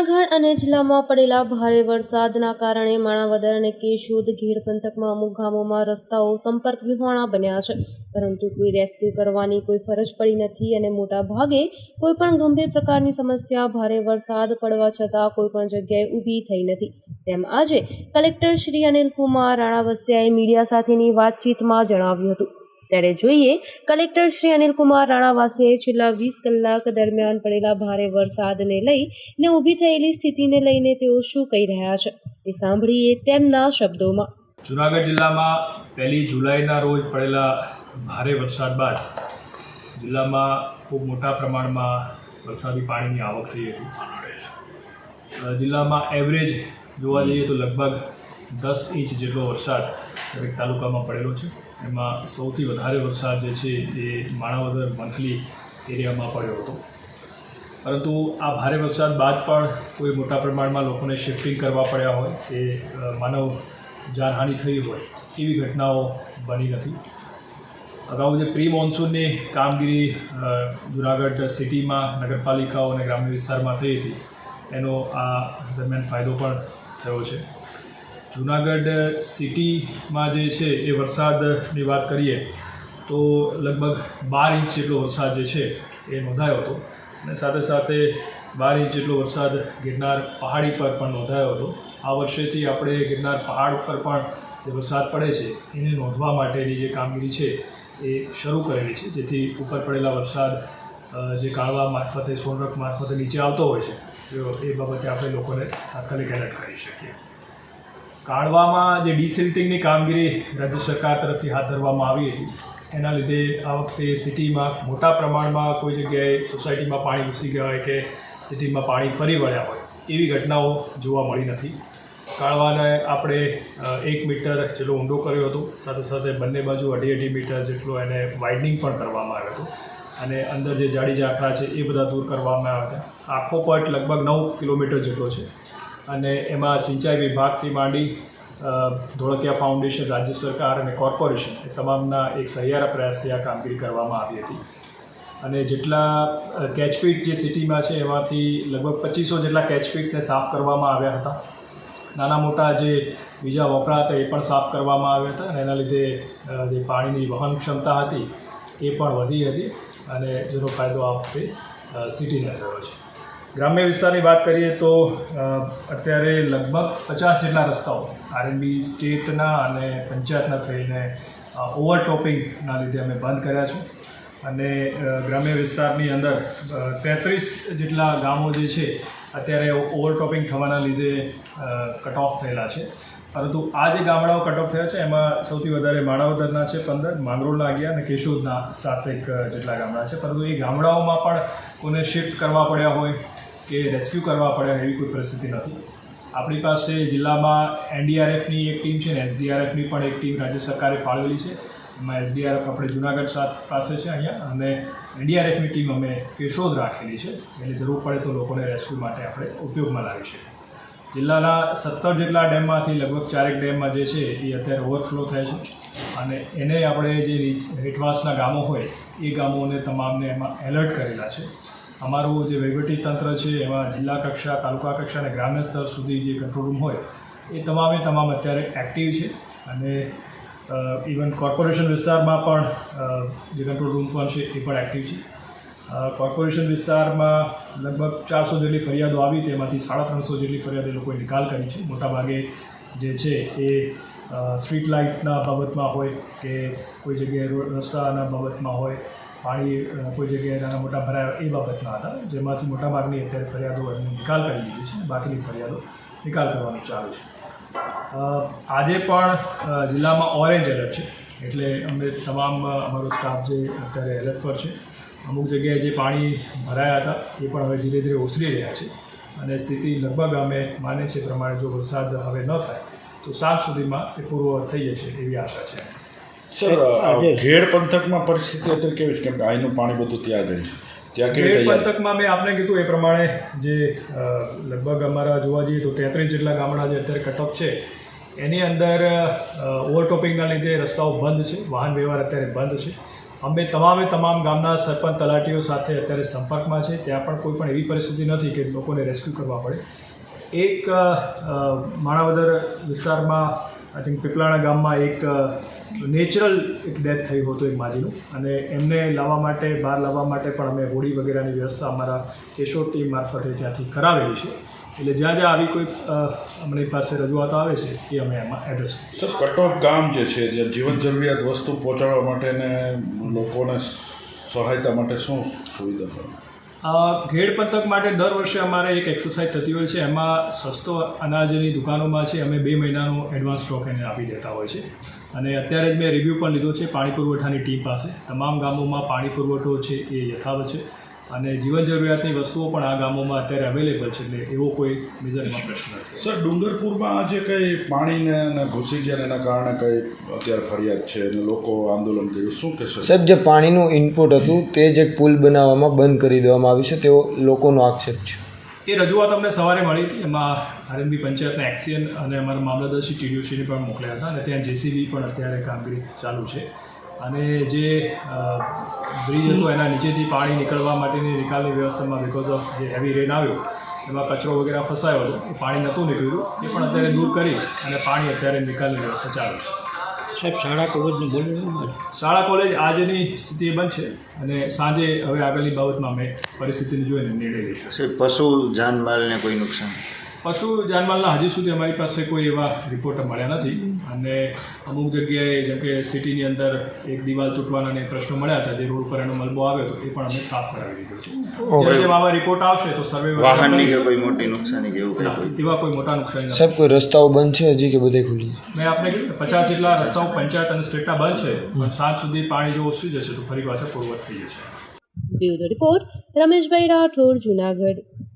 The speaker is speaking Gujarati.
જૂનાગઢ અને જિલ્લામાં પડેલા ભારે વરસાદના કારણે માણાવદર અને કેશોદ ગીર પંથકમાં અમુક ગામોમાં રસ્તાઓ સંપર્ક વિહોણા બન્યા છે. પરંતુ કોઈ રેસ્ક્યુ કરવાની કોઈ ફરજ પડી નથી અને મોટા ભાગે કોઈ પણ ગંભીર પ્રકારની સમસ્યા, ભારે વરસાદ પડવા છતાં કોઈ પણ જગ્યાએ ઊભી થઈ નથી. તેમ આજે કલેક્ટર શ્રી અનિલકુમાર રાણાવસિયાએ મીડિયા સાથેની વાતચીતમાં જણાવ્યું હતું. ત્યારે જોઈએ, કલેક્ટર શ્રી અનિલકુમાર રાણાવાસે છેલ્લા વીસ કલાક દરમિયાન પડેલા ભારે વરસાદને લઈને ઊભી થયેલી સ્થિતિને લઈને તેઓ શું કહી રહ્યા છે તે સાંભળીએ તેમના શબ્દોમાં. જુનાગઢ જિલ્લામાં પહેલી જુલાઈના રોજ પડેલા ભારે વરસાદ બાદ જિલ્લામાં ખૂબ મોટા પ્રમાણમાં વરસાદી પાણીની આવક થઈ હતી. જિલ્લામાં એવરેજ જોવા જઈએ તો લગભગ દસ ઇંચ જેટલો વરસાદ દરેક તાલુકામાં પડેલો છે. એમાં સૌથી વધારે વરસાદ જે છે એ માણાવદર મંથલી એરિયામાં પડ્યો હતો. પરંતુ આ ભારે વરસાદ બાદ પણ કોઈ મોટા પ્રમાણમાં લોકોને શિફ્ટિંગ કરવા પડ્યા હોય કે માનવ જાનહાનિ થઈ હોય એવી ઘટનાઓ બની નથી. અગાઉ જે પ્રી મોન્સૂનની કામગીરી જુનાગઢ સિટીમાં, નગરપાલિકાઓ અને ગ્રામ્ય વિસ્તારમાં થઈ હતી, એનો આ દરમિયાન ફાયદો પણ થયો છે. જુનાગઢ સિટીમાં જે છે એ વરસાદની વાત કરીએ, તો લગભગ બાર ઇંચ જેટલો વરસાદ જે છે એ નોંધાયો હતો. અને સાથે સાથે બાર ઇંચ જેટલો વરસાદ ગિરનાર પહાડી પર પણ નોંધાયો હતો. આ વર્ષેથી આપણે ગિરનાર પહાડ પર પણ જે વરસાદ પડે છે, એને નોંધવા માટેની જે કામગીરી છે એ શરૂ કરેલી છે. જેથી ઉપર પડેલા વરસાદ જે કાળવા મારફતે, સોનરખ મારફતે નીચે આવતો હોય છે એ બાબતે આપણે લોકોને તાત્કાલિક એલર્ટ કરી શકીએ. કાળવામાં જે ડિસિલ્ટિંગની કામગીરી રાજ્ય સરકાર તરફથી હાથ ધરવામાં આવી હતી, એના લીધે આ વખતે સિટીમાં મોટા પ્રમાણમાં કોઈ જગ્યાએ સોસાયટીમાં પાણી ઘૂસી ગયા હોય કે સિટીમાં પાણી ફરી વળ્યા હોય, એવી ઘટનાઓ જોવા મળી નથી. કાળવાને આપણે એક મીટર જેટલો ઊંડો કર્યો હતો, સાથે સાથે બંને બાજુ અઢી અઢી મીટર જેટલો એને વાઇડનિંગ પણ કરવામાં આવ્યો હતો. અને અંદર જે જાડી ઝાંખરા છે એ બધા દૂર કરવામાં આવ્યા હતા. આખો પટ લગભગ નવ કિલોમીટર જેટલો છે. અને એમાં સિંચાઈ વિભાગથી માંડી ધોળકિયા ફાઉન્ડેશન, રાજ્ય સરકાર અને કોર્પોરેશન એ તમામના એક સહિયારા પ્રયાસથી આ કામગીરી કરવામાં આવી હતી. અને જેટલા કેચપીટ જે સિટીમાં છે એમાંથી લગભગ પચીસો જેટલા કેચપીટને સાફ કરવામાં આવ્યા હતા. નાના મોટા જે બીજા વપરા હતા એ પણ સાફ કરવામાં આવ્યા હતા અને એના લીધે જે પાણીની વહન ક્ષમતા હતી એ પણ વધી હતી અને જેનો ફાયદો આ વખતે સિટીને થયો છે. ગ્રામ્ય વિસ્તારની વાત કરીએ તો અત્યારે લગભગ પચાસ જેટલા રસ્તાઓ આરએનબી સ્ટેટના અને પંચાયતના થઈને ઓવરટોપિંગના લીધે અમે બંધ કર્યા છે. અને ગ્રામ્ય વિસ્તારની અંદર તેત્રીસ જેટલા ગામો જે છે, અત્યારે ઓવરટોપિંગ થવાના લીધે કટ ઓફ થયેલા છે. પરંતુ આ જે ગામડાઓ કટ ઓફ થયા છે, એમાં સૌથી વધારે માણાવદરના છે પંદર, માંગરોળના અગિયાર અને કેશોદના સાતેક જેટલા ગામડા છે. પરંતુ એ ગામડાઓમાં પણ કોને શિફ્ટ કરવા પડ્યા હોય કે રેસ્ક્યુ કરવા પડે એવી કોઈ પરિસ્થિતિ નથી. આપણી પાસે જિલ્લામાં એનડીઆરએફની એક ટીમ છે ને એસડીઆરએફની પણ એક ટીમ રાજ્ય સરકારે ફાળવેલી છે. એમાં એસડીઆરએફ આપણે જુનાગઢ સાત પાસે છે અહીંયા અને એનડીઆરએફની ટીમ અમે કેશોદ રાખેલી છે. એટલે જરૂર પડે તો લોકોને રેસ્ક્યુ માટે આપણે ઉપયોગમાં લાવી શકીએ. જિલ્લાના સત્તર જેટલા ડેમમાંથી લગભગ ચારેક ડેમમાં જે છે એ અત્યારે ઓવરફ્લો થાય છે અને એને આપણે જે હેઠવાસના ગામો હોય એ ગામોને તમામને એમાં એલર્ટ કરેલા છે. અમારું જે વહીવટી તંત્ર છે, એમાં જિલ્લા કક્ષા, તાલુકા કક્ષા અને ગ્રામ્ય સ્તર સુધી જે કંટ્રોલ રૂમ હોય, એ તમામે તમામ અત્યારે એક્ટિવ છે. અને ઇવન કોર્પોરેશન વિસ્તારમાં પણ જે કંટ્રોલ રૂમ પણ છે, એ પણ એક્ટિવ છે. કોર્પોરેશન વિસ્તારમાં લગભગ ચારસો જેટલી ફરિયાદો આવી તેમાંથી સાડા ત્રણસો જેટલી ફરિયાદો લોકોએ નિકાલ કરી છે. મોટાભાગે જે છે, એ સ્ટ્રીટ લાઇટના બાબતમાં હોય કે કોઈ જગ્યાએ રસ્તાના બાબતમાં હોય પાણી કોઈ જગ્યાએ નાના મોટા ભરાયા એ બાબતના હતા, જેમાંથી મોટાભાગની અત્યારે ફરિયાદો એમને નિકાલ કરી દીધી છે બાકીની ફરિયાદો નિકાલ કરવાનું ચાલુ છે. આજે પણ જિલ્લામાં ઓરેન્જ એલર્ટ છે, એટલે અમે તમામ અમારો સ્ટાફ જે અત્યારે એલર્ટ પર છે, અમુક જગ્યાએ જે પાણી ભરાયા હતા, એ પણ હવે ધીરે ધીરે ઓસરી રહ્યા છે અને સ્થિતિ લગભગ અમે માને છે પ્રમાણે જો વરસાદ હવે ન થાય, તો સાંજ સુધીમાં એ પૂર્વવત થઈ જશે એવી આશા છે. સર આજે- ઘેડ પંથકમાં પરિસ્થિતિ અત્યારે કેવી છે? કેમ કે અહીંનું પાણી બધું ત્યાં જાય છે. ત્યાં કેવી પંથકમાં મેં આપને કીધું એ પ્રમાણે જે લગભગ અમારા જોવા જઈએ તો તેત્રીસ જેટલા ગામડા જે અત્યારે કટઓફ છે એની અંદર ઓવરટોપિંગના લીધે રસ્તાઓ બંધ છે વાહન વ્યવહાર અત્યારે બંધ છે. અમે તમામે તમામ ગામના સરપંચ તલાટીઓ સાથે અત્યારે સંપર્કમાં છે. ત્યાં પણ કોઈ પણ એવી પરિસ્થિતિ નથી કે લોકોને રેસ્ક્યુ કરવા પડે. એક માણાવદર વિસ્તારમાં આઈ થિંક પીપલાણા ગામમાં એક નેચરલ એક ડેથ થઈ હતું એક માજીનું અને એમને લાવવા માટે બહાર લાવવા માટે પણ અમે હોડી વગેરેની વ્યવસ્થા અમારા કેશોર ટીમ મારફતે ત્યાંથી કરાવેલી છે. એટલે જ્યાં જ્યાં આવી કોઈ અ, પાસે રજૂઆતો આવે છે એ અમે એમાં એડ્રેસ સર કટોફ ગામ જે છે જે જીવન જરૂરિયાત વસ્તુ પહોંચાડવા માટે ને લોકોને સહાયતા માટે શું સુવિધા અ, ઘેડ પંથક માટે દર વર્ષે અમારે એક એક્સરસાઇઝ થતી હોય છે. એમાં સસ્તો અનાજની દુકાનોમાં છે અમે બે મહિનાનો એડવાન્સ સ્ટોક એને આપી દેતા હોય છે. અને અત્યારે જ મેં રિવ્યૂ પણ લીધો છે પાણી પુરવઠાની ટીમ પાસે. તમામ ગામોમાં પાણી પુરવઠો છે એ યથાવત છે. અને જીવન જરૂરિયાતની વસ્તુઓ પણ આ ગામોમાં અત્યારે અવેલેબલ છે એટલે એવો કોઈ મેજર પ્રશ્ન નથી. સર ડુંગરપુરમાં જે કંઈ પાણીને અને ઘૂસી ગયા એના કારણે કંઈ અત્યારે ફરિયાદ છે અને લોકો આંદોલન કર્યું? શું કહેશો? સાહેબ જે પાણીનું ઇનપુટ હતું તે જ એક પુલ બનાવવામાં બંધ કરી દેવામાં આવ્યું છે. તેવો લોકોનો આક્ષેપ છે. એ રજૂઆત અમને સવારે મળી. હતી એમાં આરએમબી પંચાયતના એક્સિયન અને અમારા મામલતદારશ્રી ટીડીઓસીને પણ મોકલ્યા હતા અને ત્યાં જેસીબી પણ અત્યારે કામગીરી ચાલુ છે. અને જે બ્રિજ હતો એના નીચેથી પાણી નીકળવા માટેની નિકાલની વ્યવસ્થામાં બિકોઝ ઓફ જે હેવી રેન આવ્યો, એમાં કચરો વગેરે ફસાયો હતો પાણી નહોતું નીકળ્યું, એ પણ અત્યારે દૂર કરી અને પાણી અત્યારે નિકાલની વ્યવસ્થા ચાલુ છે. સાહેબ શાળા કોલેજનું બોલ્યું શાળા કોલેજ આજની સ્થિતિ બંધ છે અને સાંજે હવે આગળની બાબતમાં અમે પરિસ્થિતિને જોઈને નિર્ણય લઈશું. સાહેબ પશુ જાનમાલને કોઈ નુકસાન? પશુ જાનમાલના હજી સુધી અમારી પાસે કોઈ એવા રિપોર્ટ મળ્યા નથી. અને અમુક જગ્યાએ જેમ કે સિટીની અંદર એક દિવાલ તૂટવાના ને પ્રશ્નો મળ્યા હતા જે રોડ પર એનો મલબો આવ્યો હતો એ પણ અમે સાફ કરાવી દીધો છે. જેમ આવા રિપોર્ટ આવશે તો સર્વે વાહનની કે કોઈ મોટી નુકસાની કે એવું એવા કોઈ મોટા નુકસાન નથી સાહેબ કોઈ રસ્તાઓ બંધ છે હજી કે બધે ખુલી મેં આપણે કીધું પચાસ જેટલા રસ્તાઓ પંચાયત અને સ્ટેટના બંધ છે પણ સાંજ સુધી પાણી જો ઓછું જશે તો ફરી પાછા પૂર્વત થઈ જશે. Bureau report Rameshbhai Rathod Junagadh.